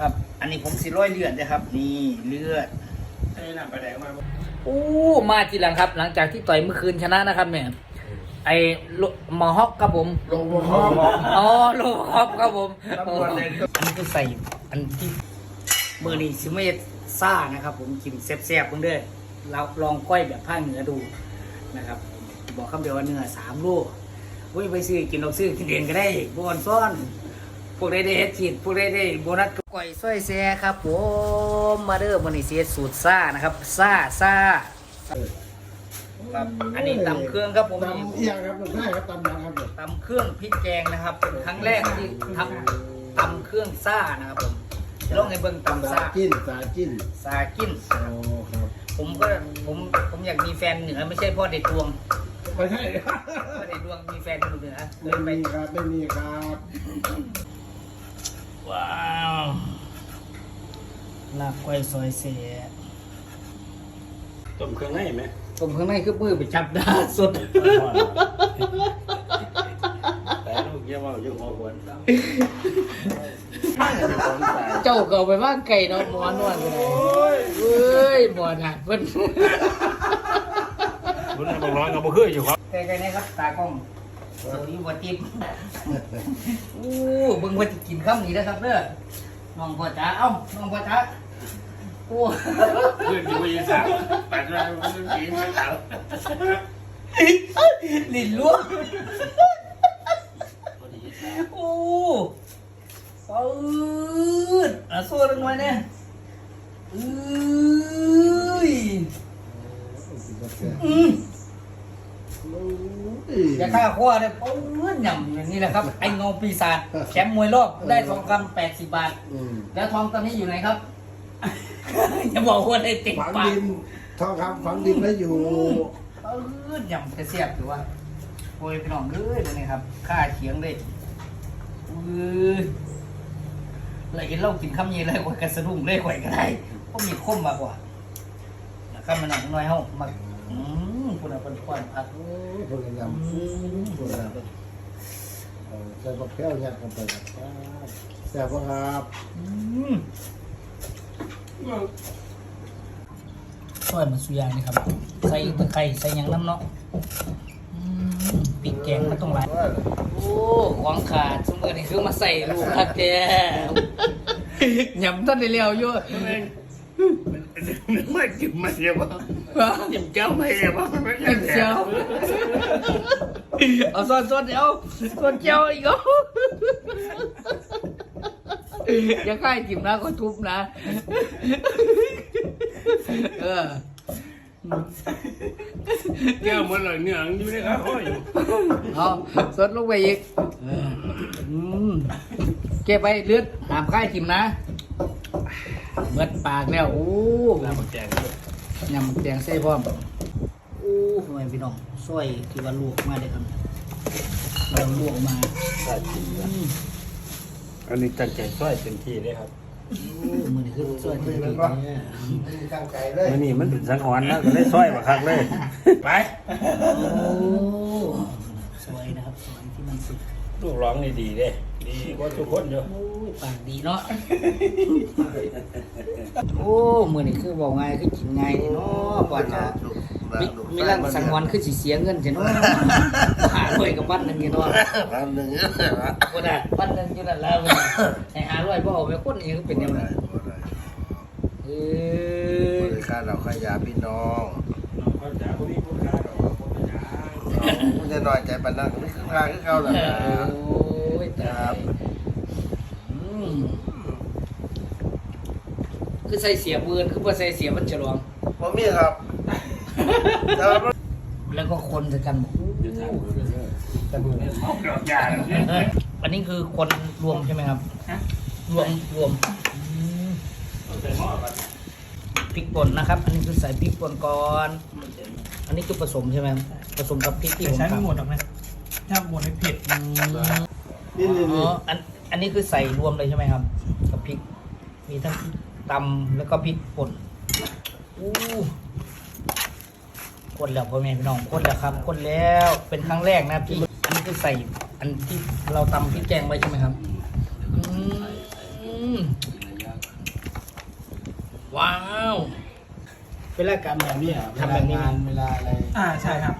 ครับ อันนี้ผมสิร้อยเลือดนะครับ นี่เลือดไอ้หน้าปลาแดงมาอู้มาทีหลังครับ หลังจากที่ต่อยเมื่อคืนชนะนะครับเนี่ยไอโลหมอฮอกครับผมลงลงห้องอ๋อโลฮอกครับผมตำรวจเลยอันนี้คือใส่อันที่มือนี่ซิเมตซ่านะครับ ผมกินแซ่บๆเพิ่งเด้อเราลองก้อยแบบภาคเหนือดูนะครับ บอกคำเดียวว่าเนื้อสามโลเว้ยไปซื้อกินเราซื้อกินเองก็ได้บอนซ่อน พวกได้ได้เฮ็ดขีดพวกได้ได้โบนัส ก่อยส้อยแซ่ครับผมมาเด้อมันนี่เสียสูตรซ่านะครับซ่าซ่าครับอันนี้ตำเครื่องครับผมตำเอียงครับใช่ครับตำนะครับตำเครื่องพริกแกงนะครับเป็นครั้งแรกที่ทำตำเครื่องซ่านะครับผมลองให้เบิ่งตำสาซ่าจิ้นสาจิ้นซากินโอ้ครับผมก็ผมผมอยากมีแฟนเหนือไม่ใช่พ่อเด็ดดวงไม่ใช่พ่อเด็ดดวงมีแฟนคนเหนือเลไม่ยไปมีครับไม่มีครับ ว้าวลาบก้อยซอยเสียต้มเครื่องในไหมผมข้างในคือมือไปจับดาสด แต่ลูกเยี่ยมว่าอยู่หัวควนเจ้าเก่าไปว่างไก่เนาะหมอนวดไปไหนเอ้ยหมอนหักเพิ่นคุณบอกร้อนกับบ่คืออยู่ครับ ไก่ไก่นี่ครับตากล้อง สวัสดีวัติบอู้เบิ่งว่าจะกินข้าวนี้นะครับเด้อน้องพ่อจ๋าเอ้าน้องพ่อจ๋าโอ้เพื่อนอยู่ยี่สามแปดร้อยมันเป็นผีไม่ขาวลิ้นล้วงโอ้ปืดอะสู้กันหน่อยเนี่ยเอ้ยอืม อย่าฆ่าข้อเลยปื้นหย่ำอย่างนี้แหละครับ ไอ้เงาปีศาจแชมป์มวยโลกได้ทองคำแปดสิบบาท อืมแล้วทองตอนนี้อยู่ไหนครับอย่าบอกว่าได้ติดฝังปากดินทองคำฝังดินแล้วอยู่ปื้นหย่ำกระเสียบหรือว่าโอ้ยพี่น้องเอ้ยเลยวนี่ครับ ค่าเขียงเลยอือเลยเห็นเรากินข้าวเย็นเลยกว่ากระสะดุ้งเลยกว่าก็ได้เพราะมีคมมากกว่านะครับมันหนักน้อยเฮามาอืม คุณเอาเป็นควันพักโอ้ยพวกนี้ยำพวกนี้เอาใส่บักแก้วเนี่ยกันไปครับแซ่บบ่ครับอืมซอยมันสุยางนี่ครับ ใส่ตะไคร้ใส่หยังน้ำเนาะอืมปีกแกงมันต้องหลาย โอ้ของขาดสมมตินี่คือมาใส่ลูกคักแก ยำต้นได้เร็วอยู่ ไม่กินมาเสียบ้างจิ้มแก้วไม่เสียบ้างไม่เอ็มเจียวเอาซอนซอนเดี๋ยวซอนเจียวอีกอะอย่าใกล้จิมนะก็ทุบนะ เออแก้วมันเลยเนื้ออยู่ในข้าวอยู่เอาสดลงไปอีกอืมเก็บไปเลือดหามค่ายจิมนะ เมื่อปากแล้วโอ้น้ำแจงยำแตงใส่พร้อมโอ้ทำไมพี่น้องซอยที่ว่าลวกมาได้ครับเราลวกมาอืมอันนี้ตั้งใจช่วยเต็มที่เลยครับโอ้มือนี่คือซอยที่ดีเนี่ยมีกางไก่เลยมันนี่มันเป็นสังหรณ์แล้วก็ได้ช่วยมาคักเลยไปโอ้สวยนะครับสวยที่มันสุดลูกร้องนี่ดีเด้ดี กว่าทุกคนอยู่โอ้ยปากดีเนาะ โอ้มือนี่คือบอกง่ายคือกินง่ายนี่เนาะกว่าจะมีมีร่างสังวรคือสิเสียเงินใช่เนาะหาด้วยกับบ้านหนึงนี่เนาะอันหนึ่งคนอะบ้านหนึงอยู่นั่นแล้วให้หาด้วยบ่เอาไปคนนี้ก็เป็นยังไงเอ้บยริการเราขยะพี่น้องเขาจะพวกนี้พวกการเราพวกนี้มันจะน้อยใจปานนั้นนี่คือทางคือเขาแหละนะ โอ้ ยตายอืมคือใส่เสียปืนคือบ่ใส่เสียมันฉลองผมมีครับแต่ว่าแล้วก็คนจะกันบอกแต่ดูเนี่ยเขาดอกยาอันนี้คือคนรวมใช่ไหมครับ รวมรวมใส่หม้อกันพริกป่นนะครับ อันนี้คือใส่พริกป่นก่อน อันนี้คือผสมใช่ไหมครับผสมกับพริกที่ผมใช้ไม่ทำหมดหรอกนะถ้าหมดให้เผ็ดอืม นี่นี่อ๋นี่ออันอันนี้คือใส่รวมเลยใช่ไหมครับ กับพริก มีทั้งพริกตำแล้วก็พริกป่นอู้คนแล้วพ่อแม่พี่น้องคนแล้วครับคนแล้วเป็นครั้งแรกนะพี่อันนี้คือใส่ อันที่เราตำพริกแกงไว้ใช่ไหมครับอืมว้าว เวลาการแบบนี้ทำแบบนี้ งานเวลาอะไรอ่าใช่ครับ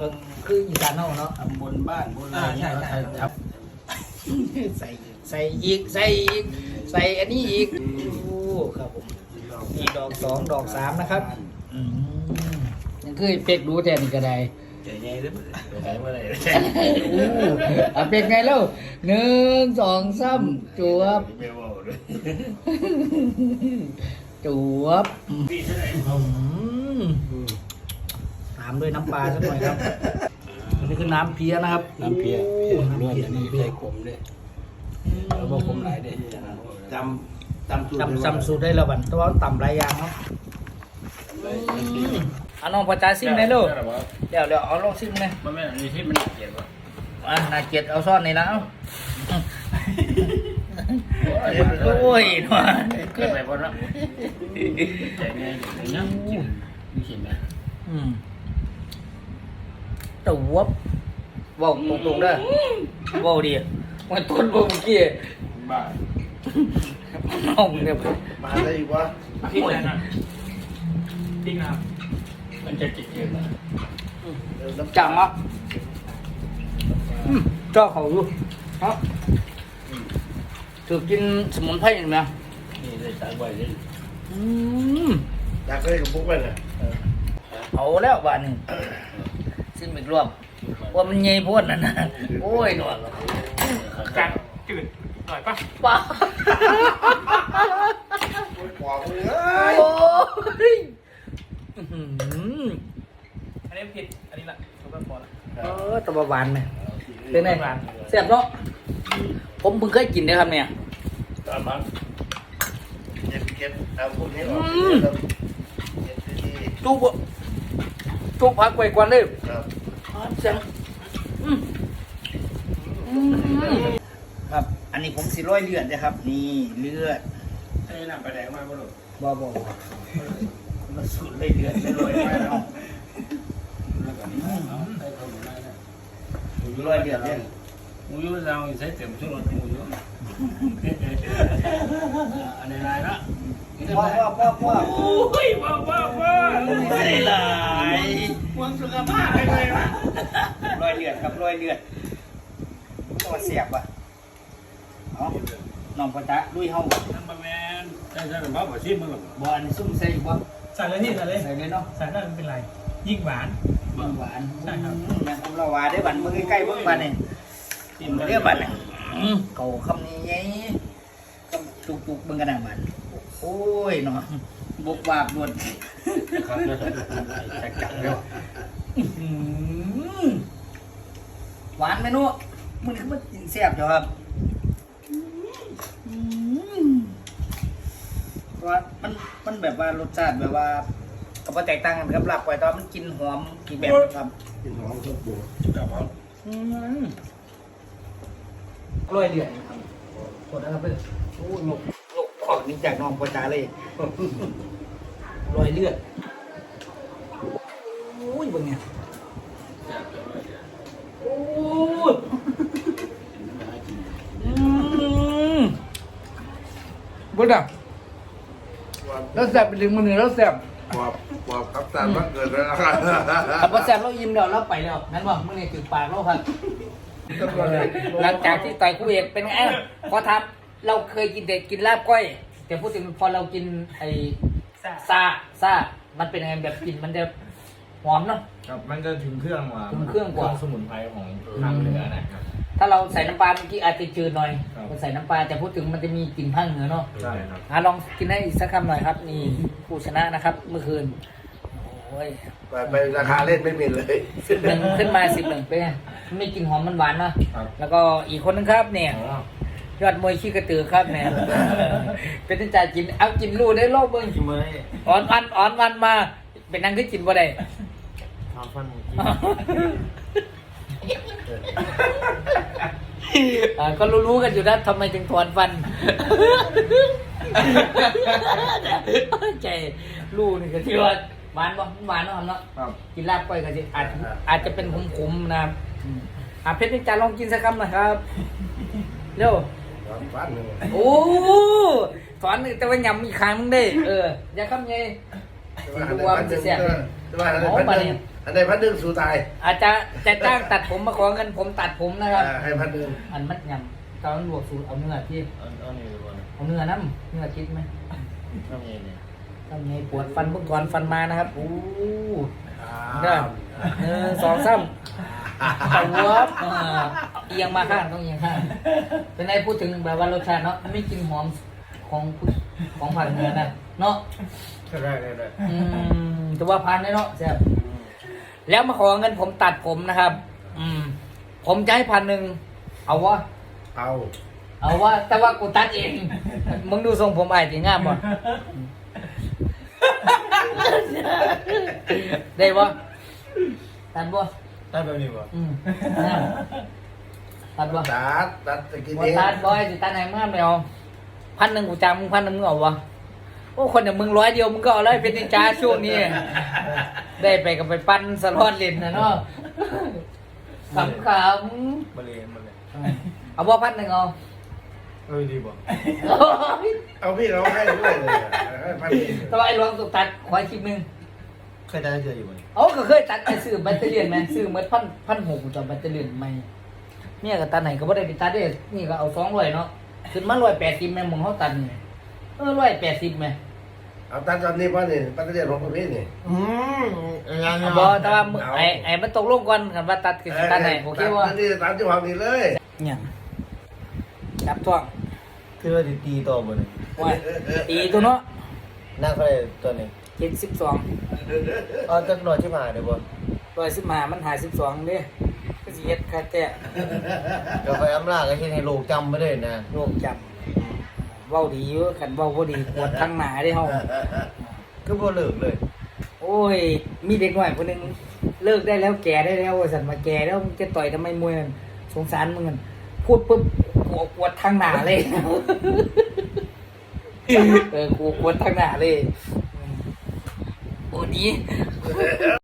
ก็คืออีสานเฮาเนาะ ทำบนบ้านบนอะไรอ่าใช่ใช่ครับ ใส่ใส่อีกใส่อีกใส่อันนี้อีกโอ้ครับผมนี่ดอกสองดอกสามนะครับอืมยังคือเป็กดูแต่นี่ก็ได้ใจใหญ่เลยใจเมื่อไหร่โอ้อะเป็กไงแล้วหนึ่งสองสามจวบไม่ว่าเลยจวบอืมตามด้วยน้ำปลาสักหน่อยครับอั นนี้คือน้ำเพี้ยนะครับน้ำเพียโอ้เพียน้ำล้วนเพี้ยอันนี้น้ำเพี้ใส่ยขมด้วยแล้วก็ขมหลายได้จำจำสูตรจำจำสูตรได้แล้วบันแต่ว่าต่ำหลายอย่างเนาะอันน้องพอจ้าซิมเลยลูกเดี๋ยวเดี๋ยวเอาลองซิมเลยมันไม่มีที่มันเกลียดว่ะอะนาเกียรติเอาซ่อนนี่แล้วโอ้ยหน่อยเกิดไปพอแล้วใจใหญ่อย่างนี้กินนี่เห็นไหมอืม ตัววับเว้าตรงๆเด้อเว้าดีมันต้นบ่เมื่อกี้บ้าน้องเนี่ยมาได้อีกวะพริกอะไรนะพริกนะครับมันจะจิตเกินนะจังอะอืมเจ้าเขาอยู่ครับถือกินสมุนไพรเห็นไหมนี่ได้สายไว้เลยอืมอยากได้กับพวกไปเลยเอาแล้วบ้านนี้ ซิมอีกรอบว่ามันใหญ่โพ้นนั่นนะโอ้ยหนวดจัดจืดหน่อยปะป้าปอกเลยโอ้ยอื้อหืออันนี้เผ็ดอันนี้ละทุกคนพอละเออตะบะหวานไหมเป็นไงแซ่บเนาะผมเพิ่งเคยกินนะครับเนี่ยตามมันเก็บเก็บเอาพวกนี้ออกอืมเก็บที่ จุบจุบพักไว้ก่อนเลยครับเสียงอืมอืมครับ อันนี้ผมสิร้อยเลือดนะครับ นี่เลือดไอ้น้ำปลาแดงมาบ่ลูกบ่บ่บ่มันสุดเลยเลือดเลยร้อยไปเนาะแล้วก็นี่เนาะไอ้คนนั้นนะร้อยเลือดเนี่ยมูยูเราใช้เต็มชุดมูยูอันนี้ไรนะ พ่อพ่อพ่อพ่อโอ้ยว้าวว้าวว้าวไม่ได้หลายวงสุขภาพไปเลยวะรอยเลือดครับรอยเลือดตัวเสียบว่ะเอาน้องพ่อจ๊ะลุยเฮาบ่น้ำปลาแมนใช่ใช่เป็นบ้าบ่ชิมมึงหรอบ่อันซุ่มใส่บ่ใส่เลยนี่ใส่เลยใส่เลยเนาะใส่ได้ไม่เป็นไรยิ่งหวานหวานใช่ครับอืมแม่ผมเราว่าได้บันมือใกล้ๆเบิ่งบันนี่ชิมเรียกบันนี่อืมเก่าคำนี้ไงก็ตุกๆเบิ่งกันหน่ะบัน โอ้ยเนาะบุกบากด่วนครับจะจับแล้วอื้อหือหวานไหมนุ๊มันคือมันกินแซ่บจ้ะครับอืมว่ามันมันแบบว่ารสชาติแบบว่าก็บ่แตกต่างกันครับลาบไก่ตอนมันกินหอมอีกแบบครับกินหอมส้มปูจับเอาอืมอร่อยเดือดครับกดนะครับเพื่อนโอ้ยหลกหลกขอกนี้ จากน้องปอจาเลยอร่อยเลือดโอ้ยเบิ่งเนี่ยโอ้ยอืมบุญอะแล้วแซ่บไปถึงมือหนึ่งแล้วแซ่บบอกบอกกับตาว่าเกิดแล้วนะครับขับรถแซ่บเรายิ้มเดี๋ยวเราไปแล้วนั่นบ่มื่อนี้ถึงปากเราครับหลังจากที่ต่อยคู่เอกเป็นไงพอทับเราเคยกินแต่กินลาบก้อย แต่พูดถึงพอเรากินไอ้ซ่าซาซามันเป็นยังไงแบบกินมันจะหอมเนาะ ครับมันจะถึงเครื่องกว่าถึงเครื่องกว่า สมุนไพรของทางเหนือนะครับ ถ้าเราใส่น้ำปลาเมื่อกี้อาจจะจืดหน่อยครับ มันใส่น้ำปลาแต่พูดถึงมันจะมีกลิ่นภาคเหนือเนาะใช่ครับ อะลองกินให้อีกสักคำหน่อยครับ นี่ผู้ชนะนะครับ เมื่อคืนโอ้ยไปไปราคาเล่นไม่มีเลยสิบหนึ่งขึ้นมาสิบหนึ่งเป็นไงมันมีกลิ่นหอมมันหวานเนาะครับ แล้วก็อีกคนนึงครับเนี่ย อ๋อ ยอดมวยขี้กระตือครับเนี่ยเป็นที่จ่ายกิน เอากินรู้ได้โลกเบิ้งชิมเลยอ่อนวันอ่อนวันมา เป็นนั่งก็กินบ่ได้ทำฟันกินอ่าก็รู้ๆกันอยู่นะทำไมถึงถอนฟันใจรู้นี่ก็ที่ว่าหวานบ่หวานเนาะครับเนาะครับกินลาบก้อยก็สิอาจอาจจะเป็นขมๆนะครับอืมอะเพชรนิจาลองกินสักคำหน่อยครับเร็ว ฟันหนึ่งโอ้ถอนแต่ว่ายำอีกครั้งมึงได้ เอออย่าคำไงอันใดพันหนึ่งอันใดพันหนึ่งอันใดพันหนึ่งสู่ตาย อาจจะจะจ้างตัดผมมาขอเงินผมตัดผมนะครับให้พันหนึ่งอันมัดยำตอนลวกสูตรเอาเนื้อที่เอาเอานี่ดูก่อนเอาเนื้อน้ำเนื้อคิดไหมน้ำเย็นเนี่ยทำไงปวดฟันเมื่อก่อนฟันมานะครับอู้ เด้อหนึ่งสองสามตะวบอ่าเอียงมาข้างต้องเอียงข้างเป็นไงพูดถึงแบบว่ารสชาติเนาะไม่กลินหอมของของผักเหนือนะเนาะได้ได้ได้อืมจะว่าพันได้เนาะแซ่บแล้วมาขอเงินผมตัดผมนะครับ อืม ผมจะให้พันหนึ่งเอาวะเอาเอาว่าแต่ว่ากูตัดเอง มึงดูทรงผมไอ้จีงามบ่ ได้บ่ตัดบ่ได้แบบนี้ป่ะอืมงามตัดบ่ตัดตัดตะกี้บ่นี้ตัดบ่ไอ้สิตัดไหนงามแล้วพันหนึ่งกูจำมึงพันหนึ่งมึงเอาวะโอ้คนอย่างมึงร้อยเดียวมึงก็เอาเลยเป็นนินจาช่วงนี้ ได้ไปกับไปปั้นสล็อตเล่นนะเนาะขำขมาเลยมาเลยำเอาบ่พันหนึ่งเอาเออดีป่ะเอาพี่เราให้ด้วยเลยให้พันหนึ่งแต่ว่าไอ้รวงตุกตัดขออีกคลิปหนึง เคยได้เจออยู่ไหมเอาก็เคยตัดไอ้ซื้อแบตเตอรี่แมนซื้อเมื่อพันพันหกจอแบตเตอรี่ใหม่เนี่ยก็ตัดไหนก็บ่ได้ไปตัดได้นี่ก็เอาสองร้อยเนาะขึ้นมาร้อยแปดสิบแม่มึงเขาตัดนี่เออร้อยแปดสิบแม่เอาตัดตอนนี้ป่ะนี่ตัดเรียนของประเภทนี่อืมยังยังบอแต่ว่ามึงไอ้ไอ้มันตกลงกันกันว่าตัดคือสิตัดไหนโอเคว่าตัดนี่ตัดที่ความนี้เลยเนี่ยจับท่วงคือว่าตีต่อบนเลยว่าตีตัวเนาะนั่งเขาเลยตัวนี้เจ็ดสิบสอง เอาจักหน่อยที่มาเดี๋ยวบ่ร้อยสิบห้ามันหายสิบสองเด้ก็สิเฮ็ดค่าแต่เดี๋ยวไปอำลาก็เฮ็ดให้โลกจำไม่ได้นะโรคจำเว้าดีอยู่คันเว้าบ่ดีปวดทั้งหน้าเด้เฮาคือบ่เลิกเลย โอ้ย มีเด็กหน่อยคนหนึงเลิกได้แล้วแก่ได้แล้วว่าสันมาแก่แล้วมึงจะต่อยทำไมมวยมันสงสารมึงกันพูดปุ๊บปวดปวดทางหน้าเลย เออกูปวดทางหน้าเลย โอ้ดี